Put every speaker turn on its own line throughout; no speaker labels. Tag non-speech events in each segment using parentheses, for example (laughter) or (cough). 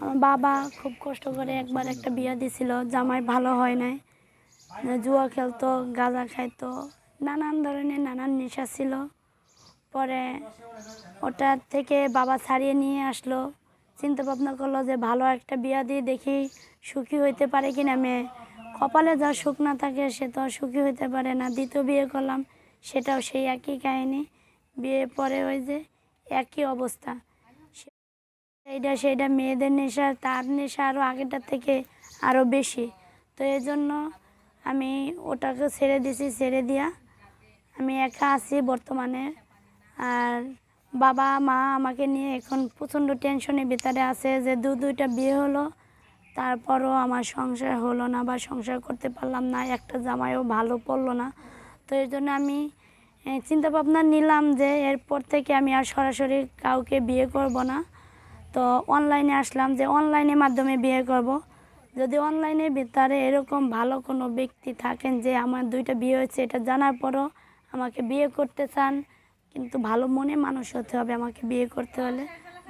আমার বাবা খুব কষ্ট করে একবার একটা বিয়ে দিছিল, জামাই ভালো হয় নাই। জুয়া খেলতো, গাঁজা খাইতো, নানান ধরনের নানান নেশা ছিল। পরে ওটা থেকে বাবা ছাড়িয়ে নিয়ে আসলো। চিন্তা ভাবনা করল যে ভালো একটা বিয়া দিয়ে দেখি সুখী হইতে পারে কি না মেয়ে। কপালে যা সুখ না থাকে সে তো সুখী হইতে পারে না। দ্বিতীয় বিয়ে করলাম, সেটাও সেই একই কাহিনী। বিয়ে পরে ওই যে একই অবস্থা। এইটা সেইটা মেয়েদের নেশা, তার নেশা আরও আগেরটার থেকে আরও বেশি। তো এই জন্য আমি ওটাকে ছেড়ে দিছি, ছেড়ে দিয়া আমি একা আছি বর্তমানে। আর বাবা, মা আমাকে নিয়ে এখন প্রচণ্ড টেনশনের ভিতরে আছে যে দু দুইটা বিয়ে হলো, তারপরও আমার সংসার হলো না বা সংসার করতে পারলাম না, একটা জামাইও ভালো পড়ল না। তো এই জন্য আমি চিন্তা ভাবনা নিলাম যে এরপর থেকে আমি আর সরাসরি কাউকে বিয়ে করব না। তো অনলাইনে আসলাম যে অনলাইনের মাধ্যমে বিয়ে করব। যদি অনলাইনে ভিতরে এরকম ভালো কোনো ব্যক্তি থাকেন যে আমার দুইটা বিয়ে হয়েছে, এটা জানার পরও আমাকে বিয়ে করতে চান, কিন্তু ভালো মনে মানুষ হতে হবে আমাকে বিয়ে করতে হলে,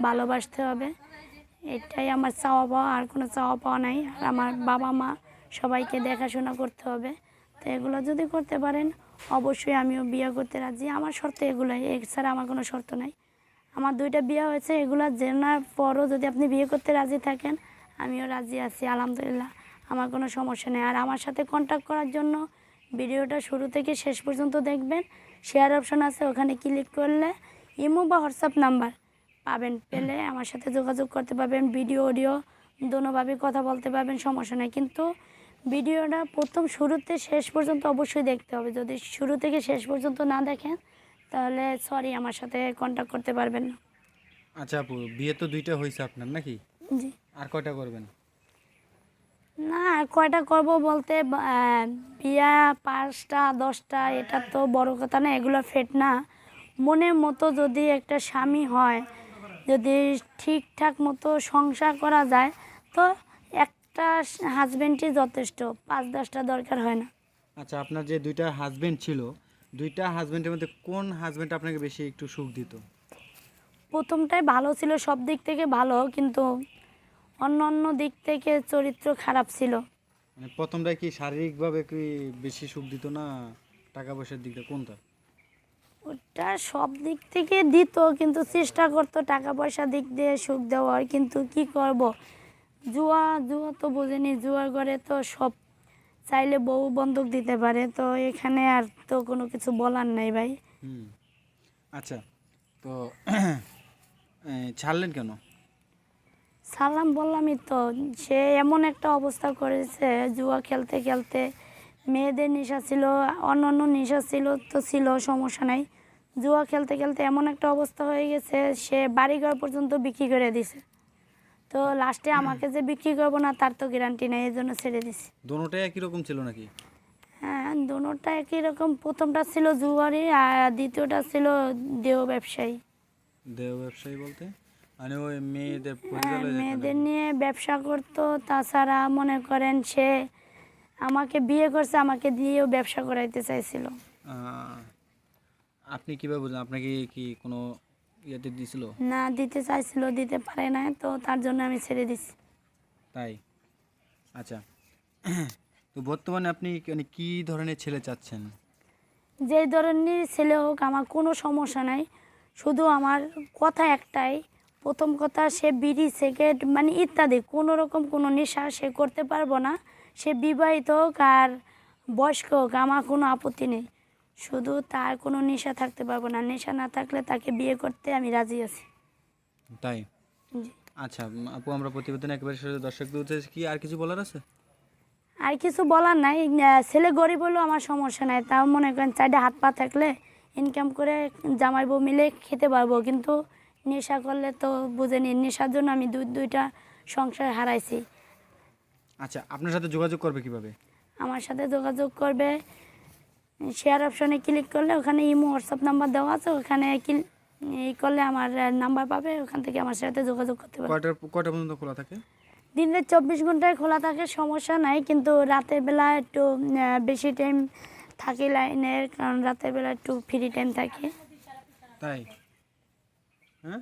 ভালোবাসতে হবে। এটাই আমার চাওয়া পাওয়া, আর কোনো চাওয়া পাওয়া নাই। আর আমার বাবা মা সবাইকে দেখাশোনা করতে হবে। তো এগুলো যদি করতে পারেন, অবশ্যই আমিও বিয়ে করতে রাজি। আমার শর্ত এগুলোই, এছাড়া আমার কোনো শর্ত নাই। আমার দুইটা বিয়ে হয়েছে, এগুলো জেনার পরও যদি আপনি বিয়ে করতে রাজি থাকেন, আমিও রাজি আছি, আলহামদুলিল্লাহ। আমার কোনো সমস্যা নেই। আর আমার সাথে কন্ট্যাক্ট করার জন্য ভিডিওটা শুরু থেকে শেষ পর্যন্ত দেখবেন। শেয়ার অপশন আছে, ওখানে ক্লিক করলে ইমো বা হোয়াটসঅ্যাপ নাম্বার পাবেন। পেলে আমার সাথে যোগাযোগ করতে পারবেন ভিডিও অডিও দোনোভাবে কথা বলতে পারবেন, সমস্যা নেই। কিন্তু ভিডিওটা প্রথম শুরুতে শেষ পর্যন্ত অবশ্যই দেখতে হবে। যদি শুরু থেকে শেষ পর্যন্ত না দেখেন তাহলে সরি আমার সাথে কন্ট্যাক্ট করতে পারবেন না।
আচ্ছা আপু বিয়ে তো দুইটা হয়েছে আপনার নাকি?
জি।
আর কয়টা করবেন?
না আর কয়টা করব বলতে বিয়া পাঁচটা দশটা এটা তো বড় কথা না এগুলো ফেট না। মনের মতো যদি একটা স্বামী হয় যদি ঠিকঠাক মতো সংসার করা যায় তো একটা হাজবেন্ডই যথেষ্ট পাঁচ দশটা দরকার হয় না।
আচ্ছা আপনার যে দুইটা হাজবেন্ড ছিল দুইটা হাজবেন্ডের মধ্যে কোন হাজবেন্ড আপনাকে বেশি একটু সুখ দিত?
প্রথমটাই ভালো ছিল সব দিক থেকে ভালো কিন্তু অন্য অন্য দিক থেকে চরিত্র খারাপ ছিল।
মানে প্রথমটা কি শারীরিকভাবে কি বেশি সুখ দিত না টাকা পয়সার দিকটা কোনটা?
ওটা সব দিক থেকে দিত কিন্তু চেষ্টা করতো টাকা পয়সা দিক দিয়ে সুখ দেওয়ার কিন্তু কি করব? জুয়া জুয়া তো বোঝেনি জুয়ার ঘরে তো সব চাইলে বউ বন্ধক দিতে পারে তো এখানে আর তো কোনো কিছু বলার নাই ভাই।
আচ্ছা তো (clears throat) ছাড়লেন কেন?
সালাম বললামই তো সে এমন একটা অবস্থা করেছে জুয়া খেলতে খেলতে মেয়েদের নেশা ছিল অন্য অন্য নেশা ছিল তো ছিল সমস্যা নাই। জুয়া খেলতে খেলতে এমন একটা অবস্থা হয়ে গেছে সে বাড়িঘর পর্যন্ত বিক্রি করে দিছে। তো লাস্টে আমাকে যে বিক্রি করব না তার তো গ্যারান্টি নেই এই জন্য ছেড়ে দিছি।
দোনোটাই একই রকম ছিল নাকি?
হ্যাঁ দুটোটা একই রকম। প্রথমটা ছিল জুয়ারি আর দ্বিতীয়টা ছিল দেহ ব্যবসায়ী।
দেহ ব্যবসায়ী বলতে? মানে ওই মেয়েদের
হ্যাঁ, মেয়েদের নিয়ে ব্যবসা করতো তাছাড়া মনে করেন সে আমাকে বিয়ে করছে আমাকে দিয়েও ব্যবসা করাইতে চাইছিল।
আপনি কীভাবে বুঝলেন? আপনাকে কি কোনো ইয়েতে দিছিল?
না দিতে চাইছিল দিতে পারে না তো তার জন্য আমি ছেড়ে দিছি।
তাই? আচ্ছা। তো বর্তমানে আপনি মানে কি ধরনের ছেলে চাচ্ছেন?
যেই ধরনের ছেলে হোক আমার কোনো সমস্যা নাই। শুধু আমার কথা একটাই প্রথম কথা সে বিড়ি সিগারেট মানে ইত্যাদি কোনো রকম কোনো নেশা সে করতে পারব না। সে বিবাহিত হোক আর বয়স্ক হোক আমার কোনো আপত্তি নেই। শুধু তার কোনো নেশা থাকতে পারব না। নেশা না থাকলে তাকে বিয়ে করতে আমি রাজি আছি।
তাই? আচ্ছা আপু আমরা প্রতিবেদন একেবারে দর্শকদের উদ্দেশ্যে কি আর কিছু বলার আছে?
আর কিছু বলার নাই। ছেলে গরিব হলেও আমার সমস্যা নাই। তাও মনে করেন চারটে হাত পা থাকলে ইনকাম করে জামাই বউ মিলে খেতে পারব। কিন্তু নেশা করলে তো বুঝেনি। নেশার জন্য আমি দুই দুইটা সংসার হারাইছি।
আচ্ছা আপনার সাথে যোগাযোগ করবে কীভাবে?
আমার সাথে যোগাযোগ করবে শেয়ার অপশনে ক্লিক করলে ওখানে ইমো হোয়াটসঅ্যাপ নাম্বার দেওয়া আছে ওখানে এই করলে আমার নাম্বার পাবে ওখান থেকে আমার সাথে যোগাযোগ করতে পারবে।
কয়টার কয়টা পর্যন্ত খোলা থাকে?
দিনের চব্বিশ ঘন্টায় খোলা থাকে সমস্যা নাই কিন্তু রাতের বেলা একটু বেশি টাইম থাকে লাইনের কারণ রাতের বেলা একটু ফ্রি টাইম থাকে।
তাই? হ্যাঁ?